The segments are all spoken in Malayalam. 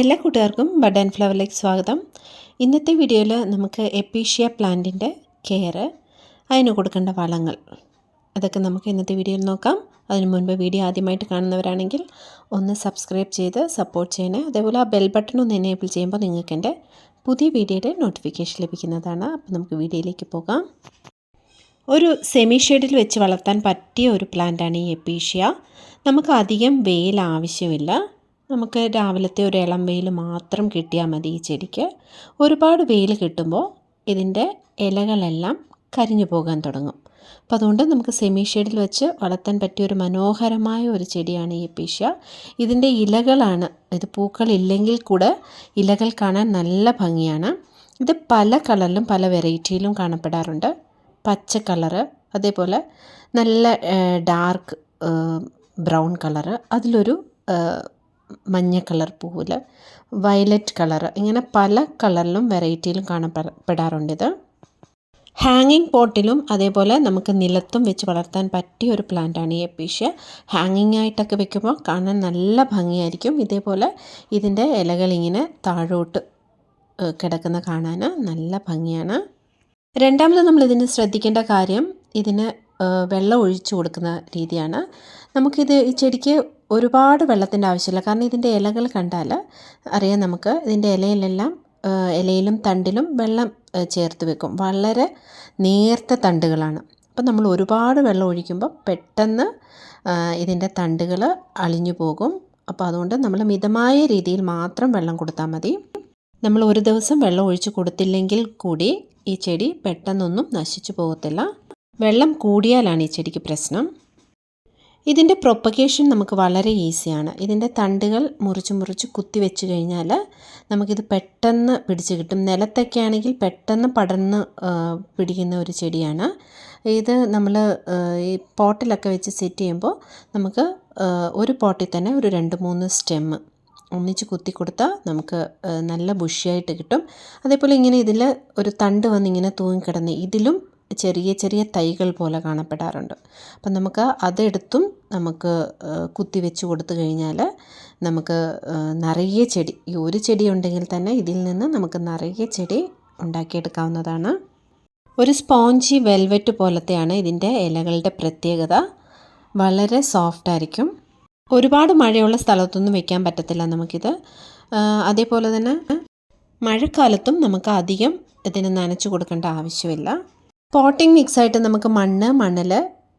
എല്ലാ കൂട്ടുകാർക്കും ബഡ് ആൻഡ് ഫ്ലവറിലേക്ക് സ്വാഗതം. ഇന്നത്തെ വീഡിയോയിൽ നമുക്ക് എപ്പീഷ്യ പ്ലാന്റിന്റെ കെയർ അതിന് കൊടുക്കേണ്ട വളങ്ങൾ. അതൊക്കെ നമുക്ക് ഇന്നത്തെ വീഡിയോയിൽ നോക്കാം. അതിന് മുൻപ് വീഡിയോ ആദ്യമായിട്ട് കാണുന്നവരാണെങ്കിൽ ഒന്ന് സബ്സ്ക്രൈബ് ചെയ്ത് സപ്പോർട്ട് ചെയ്യണേ. അതേപോലെ ആ ബെൽ ബട്ടൺ ഒന്ന് എനേബിൾ ചെയ്യുമ്പോൾ നിങ്ങൾക്ക് എന്റെ പുതിയ വീഡിയോയുടെ നോട്ടിഫിക്കേഷൻ ലഭിക്കുന്നതാണ്. അപ്പോൾ നമുക്ക് വീഡിയോയിലേക്ക് പോകാം. ഒരു സെമി ഷെയ്ഡിൽ വെച്ച് വളർത്താൻ പറ്റിയ ഒരു പ്ലാന്റാണ് ഈ എപ്പീഷ്യ നമുക്ക് അധികം വെയിൽ ആവശ്യമില്ല. നമുക്ക് രാവിലത്തെ ഒരു ഇളം വെയിൽ മാത്രം കിട്ടിയാൽ മതി ഈ ചെടിക്ക്. ഒരുപാട് വെയിൽ കിട്ടുമ്പോൾ ഇതിന്റെ ഇലകളെല്ലാം കരിഞ്ഞു പോകാൻ തുടങ്ങും. അപ്പോൾ അതുകൊണ്ട് നമുക്ക് സെമി ഷെയ്ഡിൽ വെച്ച് വളർത്താൻ പറ്റിയ ഒരു മനോഹരമായ ഒരു ചെടിയാണ് ഈ പീഷ്യ ഇതിന്റെ ഇലകളാണ് ഇത് പൂക്കളില്ലെങ്കിൽ കൂടെ ഇലകൾ കാണാൻ നല്ല ഭംഗിയാണ്. ഇത് പല കളറിലും പല വെറൈറ്റിയിലും കാണപ്പെടാറുണ്ട്. പച്ച കളറ് അതേപോലെ നല്ല ഡാർക്ക് ബ്രൗൺ കളറ്. അതിലൊരു മഞ്ഞ കളർ പൂവിൽ വയലറ്റ് കളർ ഇങ്ങനെ പല കളറിലും വെറൈറ്റിയിലും ഇത് ഹാങ്ങിങ് പോട്ടിലും അതേപോലെ നമുക്ക് നിലത്തും വെച്ച് വളർത്താൻ പറ്റിയ ഒരു പ്ലാന്റാണ് ഈ എപ്പീഷ്യ. ഹാങ്ങിങ് ആയിട്ടൊക്കെ വെക്കുമ്പോൾ കാണാൻ നല്ല ഭംഗിയായിരിക്കും. ഇതേപോലെ ഇതിന്റെ ഇലകളിങ്ങനെ താഴോട്ട് കിടക്കുന്ന കാണാൻ നല്ല ഭംഗിയാണ്. രണ്ടാമത് നമ്മൾ ഇതിന് ശ്രദ്ധിക്കേണ്ട കാര്യം ഇതിന് വെള്ളം ഒഴിച്ചു കൊടുക്കുന്ന രീതിയാണ്. നമുക്കിത് ഈ ചെടിക്ക് ഒരുപാട് വെള്ളത്തിന്റെ ആവശ്യമില്ല. കാരണം ഇതിന്റെ ഇലകൾ കണ്ടാൽ അറിയാം നമുക്ക് ഇതിന്റെ ഇലയിലെല്ലാം ഇലയിലും തണ്ടിലും വെള്ളം ചേർത്ത് വെക്കും. വളരെ നേർത്ത തണ്ടുകളാണ്. അപ്പം നമ്മൾ ഒരുപാട് വെള്ളം ഒഴിക്കുമ്പോൾ പെട്ടെന്ന് ഇതിന്റെ തണ്ടുകൾ അളിഞ്ഞു പോകും. അപ്പോൾ അതുകൊണ്ട് നമ്മൾ മിതമായ രീതിയിൽ മാത്രം വെള്ളം കൊടുത്താൽ മതി. നമ്മൾ ഒരു ദിവസം വെള്ളം ഒഴിച്ച് കൊടുത്തില്ലെങ്കിൽ കൂടി ഈ ചെടി പെട്ടെന്നൊന്നും നശിച്ചു പോകത്തില്ല. വെള്ളം കൂടിയാലാണ് ഈ ചെടിക്ക് പ്രശ്നം. ഇതിന്റെ പ്രൊപ്പഗേഷൻ നമുക്ക് വളരെ ഈസിയാണ് ഇതിന്റെ തണ്ടുകൾ മുറിച്ച് മുറിച്ച് കുത്തി വെച്ച് കഴിഞ്ഞാൽ നമുക്കിത് പെട്ടെന്ന് പിടിച്ച് കിട്ടും. നിലത്തൊക്കെ ആണെങ്കിൽ പെട്ടെന്ന് പടർന്ന് പിടിക്കുന്ന ഒരു ചെടിയാണ്. ഇത് നമ്മൾ ഈ പോട്ടിലൊക്കെ വെച്ച് സെറ്റ് ചെയ്യുമ്പോൾ നമുക്ക് ഒരു പോട്ടിൽ തന്നെ ഒരു രണ്ട് മൂന്ന് സ്റ്റെമ്മ് ഒന്നിച്ച് കുത്തി കൊടുത്താൽ നമുക്ക് നല്ല ബുഷിയായിട്ട് കിട്ടും. അതേപോലെ ഇങ്ങനെ ഇതിൽ ഒരു തണ്ട് വന്നിങ്ങനെ തൂങ്ങിക്കിടന്ന് ഇതിലും ചെറിയ ചെറിയ തൈകൾ പോലെ കാണപ്പെടാറുണ്ട്. അപ്പം നമുക്ക് അതെടുത്തും നമുക്ക് കുത്തി വെച്ച് കൊടുത്തു കഴിഞ്ഞാൽ നമുക്ക് നിറയെ ചെടി ഈ ഒരു ചെടി ഉണ്ടെങ്കിൽ തന്നെ ഇതിൽ നിന്ന് നമുക്ക് നിറയെ ചെടി ഉണ്ടാക്കിയെടുക്കാവുന്നതാണ്. ഒരു സ്പോഞ്ചി വെൽവെറ്റ് പോലത്തെയാണ് ഇതിന്റെ ഇലകളുടെ പ്രത്യേകത. വളരെ സോഫ്റ്റ് ആയിരിക്കും. ഒരുപാട് മഴയുള്ള സ്ഥലത്തൊന്നും വെക്കാൻ പറ്റത്തില്ല നമുക്കിത്. അതേപോലെ തന്നെ മഴക്കാലത്തും നമുക്ക് അധികം ഇതിന് നനച്ചു കൊടുക്കേണ്ട ആവശ്യമില്ല. പോട്ടിംഗ് മിക്സായിട്ട് നമുക്ക് മണ്ണ് മണൽ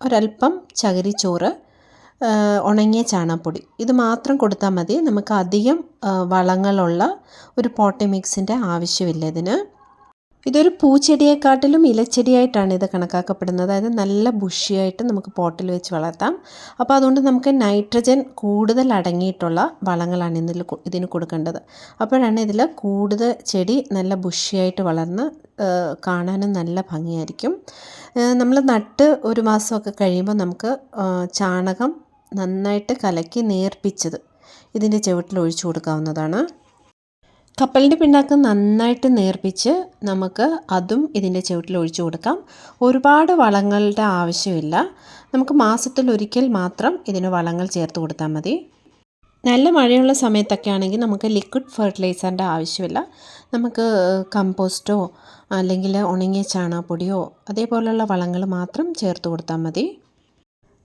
ഒരൽപ്പം ചകിരിച്ചോറ് ഉണങ്ങിയ ചാണകപ്പൊടി. ഇത് മാത്രം കൊടുത്താൽ മതി. നമുക്ക് അധികം വളങ്ങളുള്ള ഒരു പോട്ടിംഗ് മിക്സിന്റെ ആവശ്യമില്ല ഇതിന്. ഇതൊരു പൂച്ചെടിയെക്കാട്ടിലും ഇലച്ചെടിയായിട്ടാണ് ഇത് കണക്കാക്കപ്പെടുന്നത്. അതായത് നല്ല ബുഷിയായിട്ട് നമുക്ക് പോട്ടിൽ വെച്ച് വളർത്താം. അപ്പോൾ അതുകൊണ്ട് നമുക്ക് നൈട്രജൻ കൂടുതൽ അടങ്ങിയിട്ടുള്ള വളങ്ങളാണ് ഇതിൽ ഇതിന് കൊടുക്കേണ്ടത്. അപ്പോഴാണ് ഇതിൽ കൂടുതൽ ചെടി നല്ല ബുഷിയായിട്ട് വളർന്ന് കാണാനും നല്ല ഭംഗിയായിരിക്കും. നമ്മൾ നട്ട് ഒരു മാസമൊക്കെ കഴിയുമ്പോൾ നമുക്ക് ചാണകം നന്നായിട്ട് കലക്കി നേർപ്പിച്ചത് ഇതിന്റെ ചുവട്ടിൽ ഒഴിച്ചു കൊടുക്കാവുന്നതാണ്. കപ്പലിന്റെ പിണ്ണാക്ക് നന്നായിട്ട് നേർപ്പിച്ച് നമുക്ക് അതും ഇതിന്റെ ചുവട്ടിൽ ഒഴിച്ചു കൊടുക്കാം. ഒരുപാട് വളങ്ങളുടെ ആവശ്യമില്ല. നമുക്ക് മാസത്തിൽ ഒരിക്കൽ മാത്രം ഇതിന് വളങ്ങൾ ചേർത്ത് കൊടുത്താൽ മതി. നല്ല മഴയുള്ള സമയത്തൊക്കെ ആണെങ്കിൽ നമുക്ക് ലിക്വിഡ് ഫെർട്ടിലൈസറിന്റെ ആവശ്യമില്ല. നമുക്ക് കമ്പോസ്റ്റോ അല്ലെങ്കിൽ ഉണങ്ങിയ ചാണകപ്പൊടിയോ അതേപോലെയുള്ള വളങ്ങൾ മാത്രം ചേർത്ത് കൊടുത്താൽ മതി.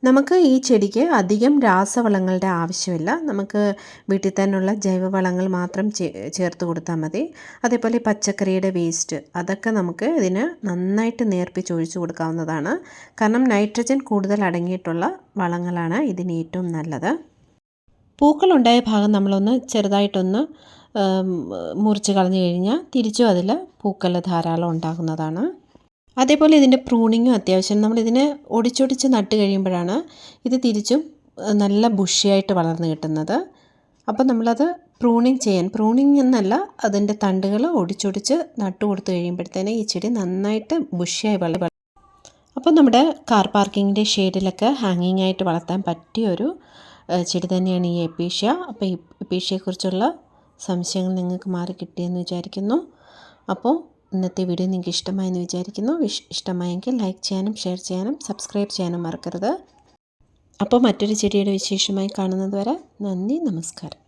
നമുക്ക് ഈ ചെടിക്ക് അധികം രാസവളങ്ങളുടെ ആവശ്യമില്ല. നമുക്ക് വീട്ടിൽ തന്നെയുള്ള ജൈവവളങ്ങൾ മാത്രം ചേർത്ത് കൊടുത്താൽ മതി. അതേപോലെ പച്ചക്കറിയുടെ വേസ്റ്റ് അതൊക്കെ നമുക്ക് ഇതിന് നന്നായിട്ട് നേർപ്പിച്ച് ഒഴിച്ചു കൊടുക്കാവുന്നതാണ്. കാരണം നൈട്രജൻ കൂടുതൽ അടങ്ങിയിട്ടുള്ള വളങ്ങളാണ് ഇതിന് ഏറ്റവും നല്ലത്. പൂക്കളുണ്ടായ ഭാഗം നമ്മളൊന്ന് ചെറുതായിട്ടൊന്ന് മുറിച്ച് കളഞ്ഞു കഴിഞ്ഞാൽ തിരിച്ചും അതിൽ പൂക്കൾ ധാരാളം ഉണ്ടാകുന്നതാണ്. അതേപോലെ ഇതിന്റെ പ്രൂണിങ്ങും അത്യാവശ്യം. നമ്മളിതിനെ ഒടിച്ചൊടിച്ച് നട്ട് കഴിയുമ്പോഴാണ് ഇത് തിരിച്ചും നല്ല ബുഷിയായിട്ട് വളർന്ന് കിട്ടുന്നത്. അപ്പോൾ നമ്മളത് പ്രൂണിങ് ചെയ്യാൻ പ്രൂണിങ് എന്നല്ല അതിന്റെ തണ്ടുകൾ ഒടിച്ചൊടിച്ച് നട്ടു കൊടുത്തു കഴിയുമ്പോഴത്തേനെ ഈ ചെടി നന്നായിട്ട് ബുഷിയായി വളരും അപ്പോൾ നമ്മുടെ കാർ പാർക്കിങ്ങിന്റെ ഷെയ്ഡിലൊക്കെ ഹാങ്ങിങ് ആയിട്ട് വളർത്താൻ പറ്റിയ ഒരു ചെടി തന്നെയാണ് ഈ എപ്പീഷ്യ. അപ്പോൾ എപ്പീഷ്യയെക്കുറിച്ചുള്ള സംശയങ്ങൾ നിങ്ങൾക്ക് മാറി കിട്ടിയെന്ന് വിചാരിക്കുന്നു. അപ്പോൾ ഇന്നത്തെ വീഡിയോ നിങ്ങൾക്ക് ഇഷ്ടമായെന്ന് വിചാരിക്കുന്നു. ഇഷ്ടമായെങ്കിൽ ലൈക്ക് ചെയ്യാനും ഷെയർ ചെയ്യാനും സബ്സ്ക്രൈബ് ചെയ്യാനും മറക്കരുത്. അപ്പോൾ മറ്റൊരു ചെടിയുടെ വിശേഷമായി കാണുന്നത് വരെ നന്ദി നമസ്കാരം.